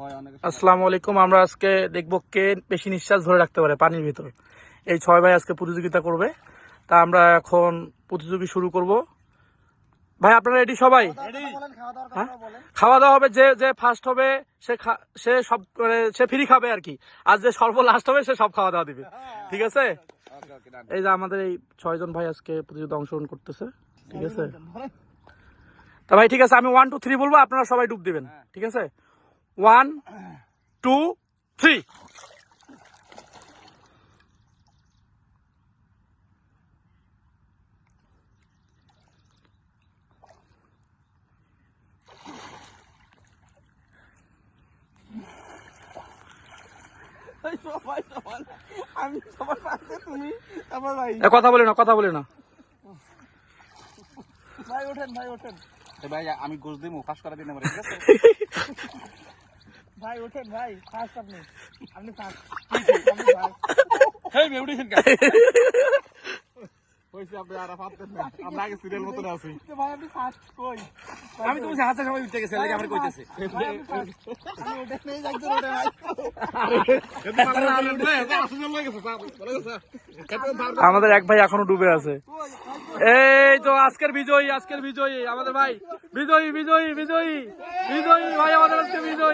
হয় আসসালামু আলাইকুম আমরা আজকে দেখব কে বেশি নিঃশ্বাস ধরে রাখতে পারে পানির ভিতর। এই ছয় ভাই আজকে প্রতিযোগিতা করবে। তা আমরা এখন প্রতিযোগী শুরু করব। ভাই আপনারা রেডি সবাই? হ্যাঁ? খাওয়া দাওয়া হবে যে যে ফার্স্ট হবে সে খা- সে সব মানে সে ফ্রি খাবে আর কি। আর যে সর্ব লাস্ট হবে সে সব খাওয়া দাওয়া দিবে। ঠিক আছে? এই যে আমাদের এই ছয়জন ভাই আজকে প্রতিযোগিতা অংশগ্রহণ করতেছে। ঠিক আছে? তা ভাই ঠিক আছে আমি ওয়ান টু থ্রি বলব আপনারা সবাই ডুব দিবেন। ঠিক আছে? ওয়ান টু থ্রি আমি সবার পাশে তুমি আমার কথা বলে না কথা বলে না। ভাই ওঠেন ভাই ওঠেন। ভাই আমি গোস দিমু ফাঁস করা দিন আমার ঠিক আছে? ভাই ওঠেন ভাই ফার্স্ট আপনি। আপনি ফার্স্ট হেই মেয়ে উঠেছেন কেন? হইছে আপনি আর পারতেন না আমরা আগে সিরিয়াল মতন আছি। ভাই আপনি ফার্স্ট কই? আমি তো বলছি হাতে সবাই উঠে গেছে লাগে আমার কইতেছে। আমি ওঠে নেই যাইতে ওঠে ভাই। আমাদের এক ভাই এখনও ডুবে আছে। এই তো আজকের বিজয়ী আজকের বিজয়ী আমাদের ভাই। বিজয়ী বিজয়ী বিজয়ী বিজয়ী ভাই আমাদের আজকে বিজয়ী।